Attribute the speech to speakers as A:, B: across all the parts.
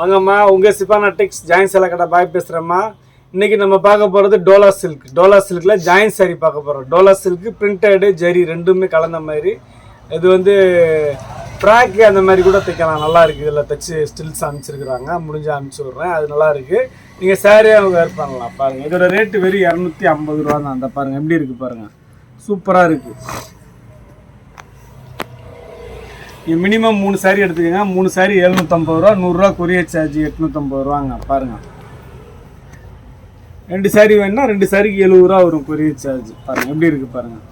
A: வாங்கம்மா உங்கள் சிபானா டெக்ஸ் ஜாயின் சேலை கடை பாய் பேசுகிறேம்மா இன்றைக்கி நம்ம பார்க்க போகிறது டோலா சில்க். டோலா சில்கில் ஜாயின் சாரி பார்க்க போகிறோம் டோலா சில்க் பிரிண்டடு ஜரி ரெண்டுமே கலந்த மாதிரி. இது வந்து ஃப்ராக்கு அந்த மாதிரி கூட தைக்கலாம். நல்லா இருக்குது இதில் தைச்சி ஸ்டில்ஸ் அனுப்பிச்சிருக்கிறாங்க. முடிஞ்சு அனுப்பிச்சி விட்றேன். அது நல்லா இருக்குது நீங்கள் சாரியாக வேர் பண்ணலாம். பாருங்கள் இதோட ரேட்டு வெறும் இரநூத்தி ஐம்பது ரூபா தான் அந்த பாருங்கள் எப்படி இருக்குது பாருங்கள் சூப்பராக இருக்குது மினிமம் மூணு சாரி எடுத்துக்கோங்க. மூணு சாரி எழுநூற்றம்பது ரூபா நூறுரூவா கொரியர் சார்ஜ் எட்நூற்றம்பது ரூபாங்க. பாருங்கள் ரெண்டு சாரி வேணுன்னா ரெண்டு சாரிக்கு எழுபது ரூபா வரும் கொரியர் சார்ஜ் பாருங்கள் எப்படி இருக்குது பாருங்கள்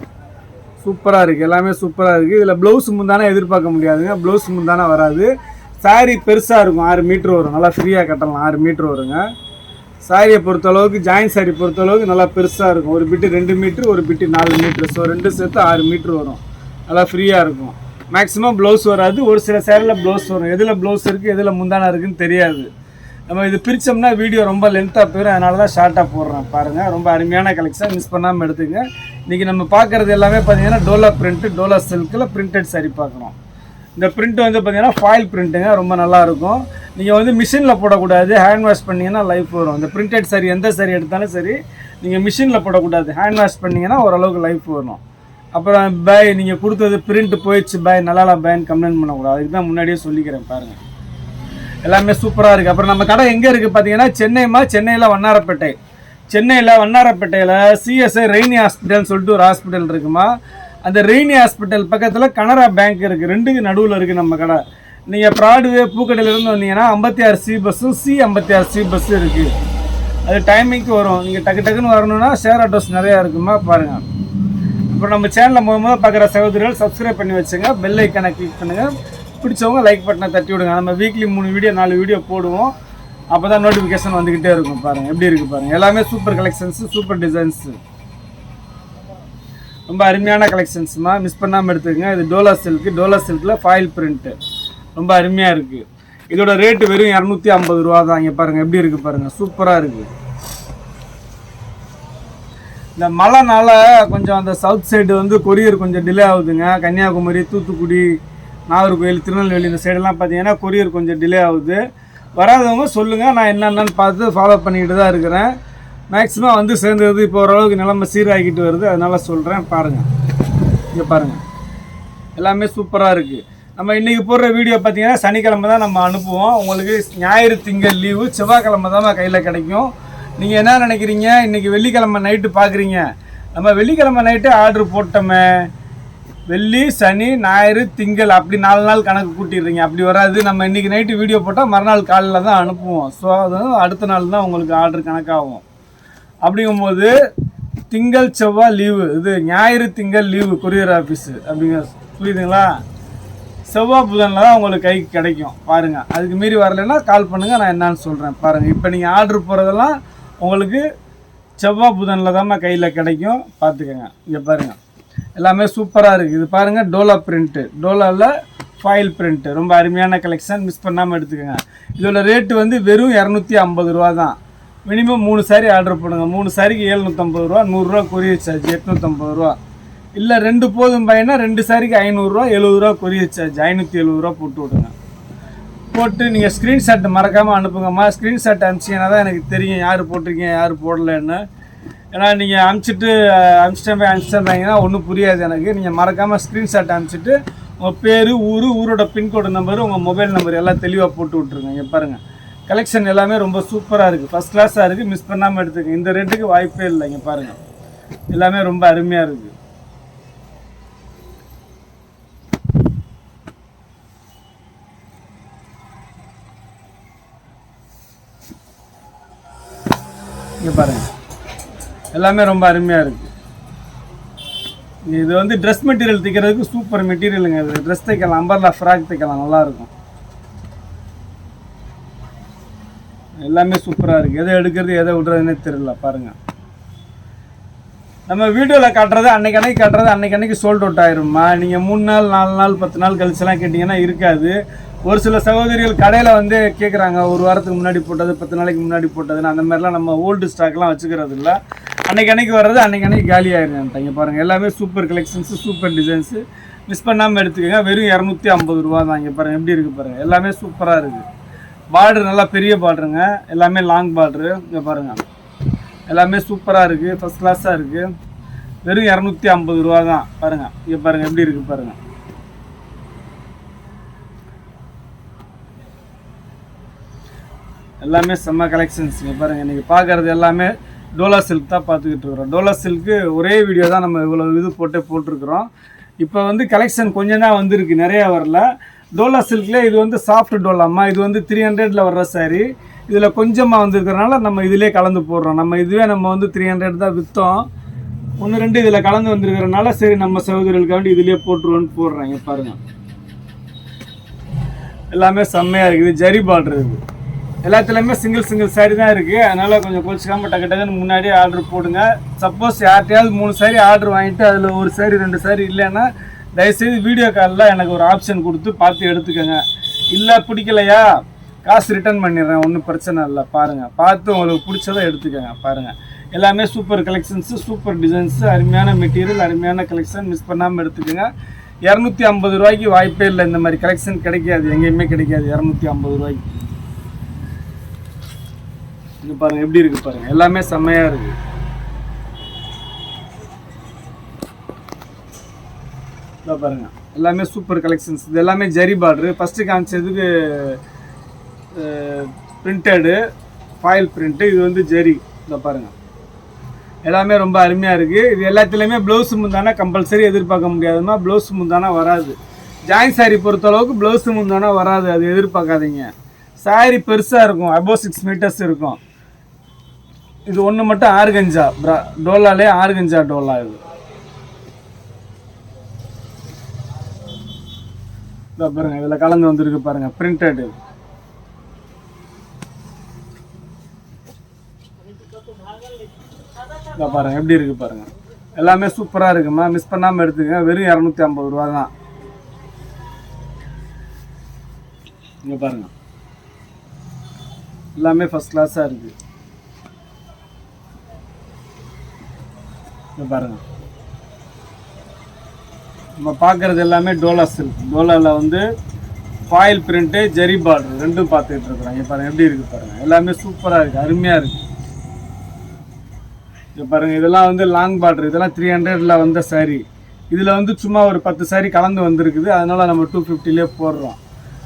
A: சூப்பராக இருக்குது எல்லாமே சூப்பராக இருக்குது இதில் ப்ளவுஸ் முந்தானே எதிர்பார்க்க முடியாதுங்க. ப்ளவுஸ் முந்தானே வராது. சாரி பெருசாக இருக்கும். ஆறு மீட்ரு வரும். நல்லா ஃப்ரீயாக கட்டலாம். ஆறு மீட்ரு வருங்க. சாரியை பொறுத்தளவுக்கு ஜாயின் சாரி பொறுத்தளவுக்கு நல்லா பெருசாக இருக்கும். ஒரு பிட்டு ரெண்டு மீட்ரு ஒரு பிட்டு நாலு மீட்ரு ஸோ ரெண்டு சேர்த்து ஆறு மீட்ரு வரும். நல்லா ஃப்ரீயாக இருக்கும். மேக்ஸிமம் ப்ளவுஸ் வராது. ஒரு சில சேரில் ப்ளவுஸ் வரும். எதில் ப்ளவுஸ் இருக்குது எதில் முந்தான இருக்குன்னு தெரியாது. நம்ம இது பிரித்தோம்னா வீடியோ ரொம்ப லென்த்தாக போயிடும் அதனால தான் ஷார்ட்டாக போடுறேன். பாருங்கள் ரொம்ப அருமையான கலெக்ஷன் மிஸ் பண்ணாமல் எடுத்துங்க இன்றைக்கி நம்ம பார்க்குறது எல்லாமே பார்த்தீங்கன்னா டோலா பிரிண்ட்டு டோலா சில்கில் பிரிண்டட் சரி பார்க்குறோம். இந்த பிரிண்ட் வந்து பார்த்தீங்கன்னா ஃபாயில் பிரிண்ட்டுங்க ரொம்ப நல்லாயிருக்கும் நீங்கள் வந்து மிஷினில் போடக்கூடாது. ஹேண்ட் வாஷ் பண்ணீங்கன்னா லைஃப் வரும். இந்த பிரிண்டட் சரி எந்த சரி எடுத்தாலும் சரி நீங்கள் மிஷினில் போடக்கூடாது. ஹேண்ட் வாஷ் பண்ணீங்கன்னா ஓரளவுக்கு லைஃப் வரும். அப்புறம் பாய் நீங்கள் கொடுத்தது பிரிண்ட் போயிடுச்சு பாய் நல்லால பாய்ன்னு கம்ப்ளைண்ட் பண்ணக்கூடாது. அதுக்கு தான் முன்னாடியே சொல்லிக்கிறேன் பாருங்கள் எல்லாமே சூப்பராக இருக்குது அப்புறம் நம்ம கடை எங்கே இருக்குது பார்த்தீங்கன்னா சென்னைமா சென்னையில் வண்ணாரப்பேட்டை. சென்னையில் வண்ணாரப்பேட்டையில் சிஎஸ்ஐ ரெய்னி ஹாஸ்பிட்டல்னு சொல்லிட்டு ஒரு ஹாஸ்பிட்டல் இருக்குமா? அந்த ரெய்னி ஹாஸ்பிட்டல் பக்கத்தில் கனரா பேங்க் இருக்குது ரெண்டுக்கு நடுவில் இருக்குது நம்ம கடை. நீங்கள் ப்ராட்வே பூக்கடையிலேருந்து வந்தீங்கன்னா ஐம்பத்தி ஆறு சி பஸ்ஸும் சி ஐம்பத்தி ஆறு சி பஸ்ஸும் இருக்குது அது டைமிங்க்கு வரும். நீங்கள் டக்கு டக்குன்னு வரணும்னா ஷேர் ஆட்டோஸ் நிறையா இருக்குமா? பாருங்கள் இப்போ நம்ம சேனலில் முத பார்க்குற சகோதரிகள் சப்ஸ்கிரைப் பண்ணி வச்சுங்க. பெல் ஐக்கனை கிளிக் பண்ணுங்கள் பிடிச்சவங்க லைக் பட்டனை தட்டி விடுங்க. நம்ம வீக்லி மூணு வீடியோ நாலு வீடியோ போடுவோம். அப்போ தான் நோட்டிஃபிகேஷன் வந்துக்கிட்டே இருக்கும் பாருங்கள் எப்படி இருக்குது பாருங்கள் எல்லாமே சூப்பர் கலெக்ஷன்ஸு சூப்பர் டிசைன்ஸு ரொம்ப அருமையான கலெக்ஷன்ஸ்மா மிஸ் பண்ணாமல் எடுத்துக்கங்க. இது டோலா சில்க்கு டோலா சில்கில் ஃபாயில் பிரிண்ட்டு ரொம்ப அருமையாக இருக்குது இதோட ரேட்டு வெறும் இரநூத்தி ஐம்பது ரூபா தான் இங்கே பாருங்கள் எப்படி இருக்குது பாருங்கள் சூப்பராக இருக்குது இந்த மழைனால கொஞ்சம் அந்த சவுத் சைடு வந்து கொரியர் கொஞ்சம் டிலே ஆகுதுங்க. கன்னியாகுமரி தூத்துக்குடி நாகர்கோவில் திருநெல்வேலி இந்த சைடெல்லாம் பார்த்தீங்கன்னா கொரியர் கொஞ்சம் டிலே ஆகுது. வராதவங்க சொல்லுங்கள் நான் என்னென்னு பார்த்து ஃபாலோ பண்ணிக்கிட்டு தான் இருக்கிறேன். மேக்ஸிமம் வந்து சேர்ந்தது இப்போ ஓரளவுக்கு நிலமை சீராகிட்டு வருது. அதனால் சொல்கிறேன் பாருங்கள் இங்கே பாருங்கள் எல்லாமே சூப்பராக இருக்குது நம்ம இன்றைக்கி போடுற வீடியோ பார்த்தீங்கன்னா சனிக்கிழமை தான் நம்ம அனுப்புவோம். உங்களுக்கு ஞாயிறு திங்கள் லீவு செவ்வாய்க்கிழமை தான் கையில் கிடைக்கும். நீங்கள் என்ன நினைக்கிறீங்க? இன்றைக்கி வெள்ளிக்கிழமை நைட்டு பார்க்குறீங்க நம்ம வெள்ளிக்கிழமை நைட்டு ஆர்டர் போட்டோமே. வெள்ளி சனி ஞாயிறு திங்கள். அப்படி நாலு நாள் கணக்கு கூட்டிடுறீங்க. அப்படி வராது. நம்ம இன்றைக்கி நைட்டு வீடியோ போட்டால் மறுநாள் காலையில் தான் அனுப்புவோம். ஸோ அது அடுத்த நாள் தான் உங்களுக்கு ஆர்டர் கணக்காகும். அப்படிங்கும்போது திங்கள் செவ்வாய் லீவு இது ஞாயிறு திங்கள் லீவு கொரியர் ஆஃபீஸு அப்படிங்க புரியுதுங்களா? செவ்வாய் புதனில் தான் உங்களுக்கு கைக்கு கிடைக்கும். பாருங்கள் அதுக்கு மீறி வரலைன்னா கால் பண்ணுங்கள் நான் என்னன்னு சொல்கிறேன் பாருங்கள் இப்போ நீங்கள் ஆர்டர் போகிறதெல்லாம் உங்களுக்கு செவ்வாய் புதனில் தான் கையில் கிடைக்கும். பார்த்துக்கோங்க. இங்கே பாருங்கள் எல்லாமே சூப்பராக இருக்குது இது பாருங்கள் டோலா பிரிண்ட்டு டோலாவில் ஃபாயில் பிரிண்ட்டு ரொம்ப அருமையான கலெக்ஷன் மிஸ் பண்ணாமல் எடுத்துக்கோங்க. இதோட ரேட்டு வந்து வெறும் இரநூத்தி ஐம்பது ரூபா தான். மினிமம் மூணு சாரி ஆர்டர் பண்ணுங்க மூணு சாரிக்கு ஏழ்நூற்றம்பது ரூபா நூறுரூவா கொரியர் சார்ஜ் எட்நூற்றம்பது ரூபா. இல்லை ரெண்டு போதும் பையனா ரெண்டு சாரிக்கு ஐநூறுரூவா எழுபது ரூபா கொரியர் சார்ஜ் ஐநூற்றி எழுபது ரூபா போட்டு விடுங்க. போட்டு நீங்கள் ஸ்க்ரீன்ஷாட் மறக்காமல் அனுப்புங்கம்மா. ஸ்க்ரீன்ஷாட் அனுப்பிச்சிங்கன்னா தான் எனக்கு தெரியும் யார் போட்டிருக்கீங்க யார் போடலன்னு. ஏன்னா நீங்கள் அனுப்பிச்சிட்டு அனுப்பிச்சிட்டேன் போய் அனுப்பிச்சிட்டாங்கன்னா ஒன்றும் புரியாது எனக்கு. நீங்கள் மறக்காமல் ஸ்க்ரீன்ஷாட் அனுப்பிச்சிட்டு உங்கள் பேர் ஊர் ஊரோட பின்கோடு நம்பர் உங்கள் மொபைல் நம்பர் எல்லாம் தெளிவாக போட்டு விட்ருங்க இங்கே பாருங்கள் கலெக்ஷன் எல்லாமே ரொம்ப சூப்பராக இருக்குது ஃபஸ்ட் கிளாஸாக இருக்குது மிஸ் பண்ணாமல் எடுத்துக்கங்க. இந்த ரேட்டுக்கு வாய்ப்பே இல்லை இங்கே பாருங்கள் எல்லாமே ரொம்ப அருமையாக இருக்குது இங்கே பாருங்க. எல்லாமே ரொம்ப அருமையாக இருக்குது இது வந்து ட்ரெஸ் மெட்டீரியல் தைக்கிறதுக்கு சூப்பர் மெட்டீரியலுங்க இது. ட்ரெஸ் தைக்கலாம் அம்பர்லா ஃப்ராக் தைக்கலாம் நல்லாயிருக்கும் எல்லாமே சூப்பராக இருக்குது எதை எடுக்கிறது எதை விடுறதுன்னே தெரியல பாருங்கள் நம்ம வீடியோவில் காட்டுறது அன்னைக்கு அன்னைக்கு காட்டுறது அன்னைக்கு அன்னைக்கு சோல்ட் அவுட் ஆயிரும்மா. நீங்கள் மூணு நாள் நாலு நாள் பத்து நாள் கழிச்செலாம் கேட்டிங்கன்னா இருக்காது. ஒரு சில சகோதரிகள் கடையில் வந்து கேட்குறாங்க ஒரு வாரத்துக்கு முன்னாடி போட்டது பத்து நாளைக்கு முன்னாடி போட்டதுன்னு. அந்த மாதிரிலாம் நம்ம ஓல்டு ஸ்டாக்லாம் வச்சுக்கிறது இல்லை. அன்னைக்கு அன்னைக்கு வர்றது அன்னைக்கு அன்னைக்கு காலி ஆயிருங்க பாருங்கள் எல்லாமே super collections super designs miss பண்ணாமல் எடுத்துக்கோங்க வெறும் இரநூத்தி ஐம்பது ரூபா தான். இங்கே பாருங்கள் எப்படி இருக்குது பாருங்கள் எல்லாமே சூப்பராக இருக்குது பார்டர் நல்லா பெரிய பார்டருங்க எல்லாமே லாங் பார்டரு இங்கே பாருங்கள் எல்லாமே சூப்பராக இருக்குது ஃபஸ்ட் கிளாஸாக இருக்குது வெறும் இரநூத்தி ஐம்பது ரூபா தான். பாருங்கள் இங்கே பாருங்கள் எப்படி இருக்குது பாருங்கள் எல்லாமே செம்ம கலெக்ஷன்ஸ் இங்கே பாருங்கள் இன்றைக்கி பார்க்குறது எல்லாமே டோலா சில்க் தான் பார்த்துக்கிட்டு இருக்கிறோம். டோலா சில்க்கு ஒரே வீடியோ தான் நம்ம இவ்வளோ இது போட்டு போட்டிருக்கிறோம். இப்போ வந்து கலெக்ஷன் கொஞ்சம் தான் வந்திருக்கு நிறையா வரல. டோலா சில்கில் இது வந்து சாஃப்ட் டோலாமா இது வந்து த்ரீ ஹண்ட்ரடில் வர்ற சாரி இதில் கொஞ்சமாக வந்திருக்கிறனால நம்ம இதிலே கலந்து போடுறோம். நம்ம இதுவே நம்ம வந்து த்ரீ ஹண்ட்ரட் தான் விற்றோம் ஒன்று ரெண்டு இதில் கலந்து வந்திருக்கிறனால சரி நம்ம சகோதரர்களுக்காண்டி இதிலே போட்டுருவோன்னு போடுறாங்க பாருங்கள் எல்லாமே செம்மையாக இருக்குது. ஜரி பார்டர் இருக்குது. எல்லாத்துலேயுமே சிங்கிள் சிங்கிள் சாரி தான் இருக்குது அதனால் கொஞ்சம் குளிச்சிக்காமல் டக்கு டக்குன்னு முன்னாடியே ஆர்டர் போடுங்க. சப்போஸ் யார்கிட்டையாவது மூணு சாரி ஆர்டர் வாங்கிட்டு அதில் ஒரு சாரி ரெண்டு சாரி இல்லைன்னா தயவுசெய்து வீடியோ காலில் எனக்கு ஒரு ஆப்ஷன் கொடுத்து பார்த்து எடுத்துக்கோங்க. இல்லை பிடிக்கலையா? காசு ரிட்டர்ன் பண்ணிடுறேன் ஒன்றும் பிரச்சனை இல்லை. பாருங்கள் பார்த்து உங்களுக்கு பிடிச்சதை எடுத்துக்கோங்க. பாருங்கள் எல்லாமே சூப்பர் கலெக்ஷன்ஸு சூப்பர் டிசைன்ஸு அருமையான மெட்டீரியல் அருமையான கலெக்ஷன் மிஸ் பண்ணாமல் எடுத்துக்கோங்க. இரநூத்தி ஐம்பது ரூபாய்க்கு வாய்ப்பே இல்லை. இந்த மாதிரி கலெக்ஷன் கிடைக்காது. எங்கேயுமே கிடைக்காது. இரநூத்தி ஐம்பது ரூபாய்க்கு. இது பாருங்கள் எப்படி இருக்குது பாருங்கள் எல்லாமே செம்மையாக இருக்குது இதோ பாருங்க. எல்லாமே சூப்பர் கலெக்ஷன்ஸ் இது எல்லாமே ஜரி பார்டரு ஃபஸ்ட்டு காமிச்சதுக்கு பிரிண்டடு ஃபாயில் பிரிண்ட்டு இது வந்து ஜெரி இந்த பாருங்க. எல்லாமே ரொம்ப அருமையாக இருக்குது இது எல்லாத்துலேயுமே ப்ளவுஸ் முந்தானா கம்பல்சரி எதிர்பார்க்க முடியாதுமா ப்ளவுஸ் முந்தானா வராது. ஜாயின் சாரி பொறுத்தளவுக்கு ப்ளவுஸ் முந்தானா வராது. அது எதிர்பார்க்காதீங்க. சாரி பெருசாக இருக்கும். அபோவ் சிக்ஸ் மீட்டர்ஸ் இருக்கும். இது ஒன்று மட்டும் ஆர்கஞ்சா ப்ரா டோலாலே ஆர்கஞ்சா டோலா இது. இதோ இதில் கலந்து வந்திருக்கு பாருங்கள் பிரிண்டட் பாருங்க எப்படி இருக்கு பாருங்க. எல்லாமே சூப்பராக இருக்குமா? மிஸ் பண்ணாமல் எடுத்துக்கங்க. வெறும் இரநூத்தி ஐம்பது ரூபா தான் இங்கே பாருங்க. எல்லாமே ஃபஸ்ட் கிளாஸாக இருக்குது இங்கே பாருங்க. நம்ம பார்க்குறது எல்லாமே டோலா சில்க் டோலாவில் வந்து ஃபாயில் பிரிண்ட்டு ஜெரி பார்டர் ரெண்டும் பார்த்துக்கிட்டு இருக்கிறோம். இங்கே பாருங்க எப்படி இருக்குது பாருங்க. எல்லாமே சூப்பராக இருக்குது அருமையாக இருக்குது இங்கே பாருங்க இதெல்லாம் வந்து லாங் பார்டர் இதெல்லாம் த்ரீ ஹண்ட்ரடில் வந்த saree. இதில் வந்து சும்மா ஒரு பத்து saree கலந்து வந்திருக்குது. அதனால நம்ம டூ ஃபிஃப்டிலே போடுறோம்.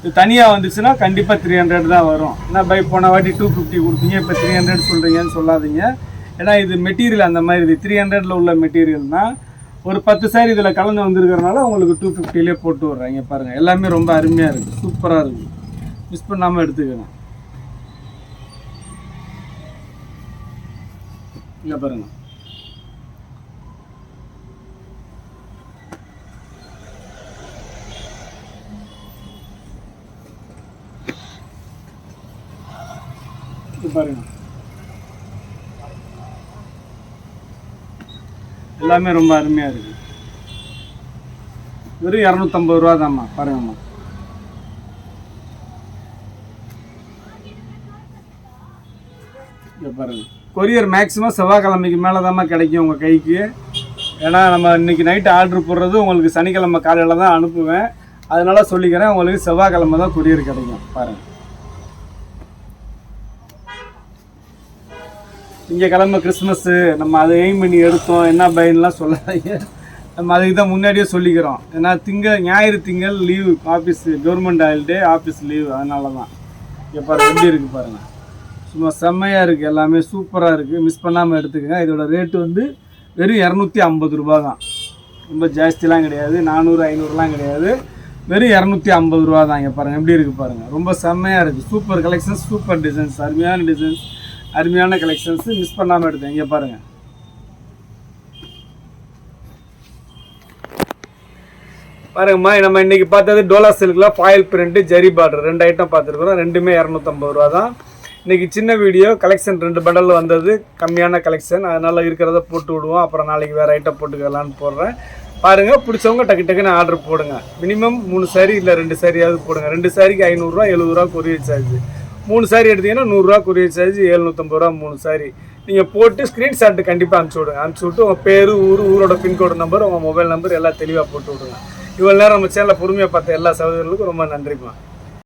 A: இது தனியாக வந்துச்சுன்னா கண்டிப்பாக த்ரீ ஹண்ட்ரட் தான் வரும். ஏன்னா பை போன வாட்டி டூ ஃபிஃப்டி கொடுத்தீங்க இப்போ த்ரீ ஹண்ட்ரட் சொல்கிறீங்கன்னு சொல்லாதீங்க. ஏன்னா இது மெட்டீரியல் அந்த மாதிரி இது. த்ரீ ஹண்ட்ரடில் உள்ள மெட்டீரியல்னால் ஒரு பத்து சாரி இதில் கலந்து வந்திருக்கிறனால உங்களுக்கு டூ ஃபிஃப்டிலே போட்டு விட்றாங்க பாருங்கள் எல்லாமே ரொம்ப அருமையாக இருக்குது சூப்பராக இருக்குது மிஸ் பண்ணாமல் எடுத்துக்கணும் இங்கே பாருங்க. பாருங்க. எல்லாமே ரொம்ப அருமையாக இருக்கு. வெறும் இரநூத்தம்பது ரூபா தான்மா பாருங்கம்மா. இங்க பாருங்க. கொரியர் மேக்ஸிமம் செவ்வாய்க்கிழமைக்கு மேலே தான்மா கிடைக்கும் உங்கள் கைக்கு. ஏன்னா நம்ம இன்னைக்கு நைட்டு ஆர்டர் போடுறது உங்களுக்கு சனிக்கிழமை காலையில் தான் அனுப்புவேன். அதனால் சொல்லிக்கிறேன் உங்களுக்கு செவ்வாய்க்கிழமை தான் கொரியர் கிடைக்கும். பாருங்கள் திங்கக்கிழமை கிறிஸ்மஸ்ஸு நம்ம அதை எய்ம் பண்ணி எடுத்தோம். என்ன பயன்லாம் சொல்லாதீங்க. நம்ம அதுக்கு தான் முன்னாடியே சொல்லிக்கிறோம். ஏன்னா திங்கள் ஞாயிறு திங்கள் leave office government holiday office leave அதனால தான் இங்கே எப்படி இருக்குது பாருங்கள் சும்மா செம்மையாக இருக்குது எல்லாமே சூப்பராக இருக்குது மிஸ் பண்ணாமல் எடுத்துக்கோங்க. இதோட ரேட்டு வந்து வெறும் இரநூத்தி ஐம்பது ரூபா தான். ரொம்ப ஜாஸ்திலாம் கிடையாது. நானூறு ஐநூறுலாம் கிடையாது. வெறும் இரநூத்தி ஐம்பது ரூபா தான் இங்கே பாருங்கள் எப்படி இருக்குது பாருங்கள் ரொம்ப செம்மையாக இருக்குது சூப்பர் கலெக்ஷன்ஸ் சூப்பர் டிசைன்ஸ் அருமையான டிசைன்ஸ் அருமையான கலெக்ஷன்ஸ் மிஸ் பண்ணாமல் எடுத்தேன் இங்கே பாருங்கள் பாருங்கம்மா நம்ம இன்றைக்கி பார்த்தது டோலா சில்கில் ஃபாயில் பிரிண்ட்டு ஜரி பார்டர் ரெண்டு ஐட்டம் பார்த்துருக்குறோம். ரெண்டுமே இரநூத்தம்பது ரூபா தான். இன்றைக்கி சின்ன வீடியோ கலெக்ஷன் ரெண்டு பண்டல் வந்தது. கம்மியான கலெக்ஷன் அதனால் இருக்கிறத போட்டு விடுவோம். அப்புறம் நாளைக்கு வேறு ஐட்டம் போட்டுக்கலான்னு போடுறேன். பாருங்கள் பிடிச்சவங்க டக்கு டக்குன்னு ஆர்டர் போடுங்க. மினிமம் மூணு சாரி இல்லை ரெண்டு சாரியாவது போடுங்க. ரெண்டு சாரிக்கு ஐநூறுரூவா எழுபதுரூவா கொரியர் சார்ஜ் மூணு சாரி எடுத்தீங்கன்னா நூறுரூவா கொரியர் சார்ஜ் எழுநூற்றம்பது ரூபா மூணு சாரி நீங்கள் போட்டு ஸ்க்ரீன்ஷாட் கண்டிப்பாக அனுப்பிச்சி விடுங்க. அனுப்பிச்சி விட்டு உங்கள் பேர் ஊர் ஊரோட பின்கோடு நம்பர் உங்கள் மொபைல் நம்பர் எல்லாம் தெளிவாக போட்டு விடுங்க. இவ்வளோ நேரம் நம்ம சேனலில் பொறுமையாக பார்த்த எல்லா சகோதரர்களுக்கும் ரொம்ப நன்றிப்பா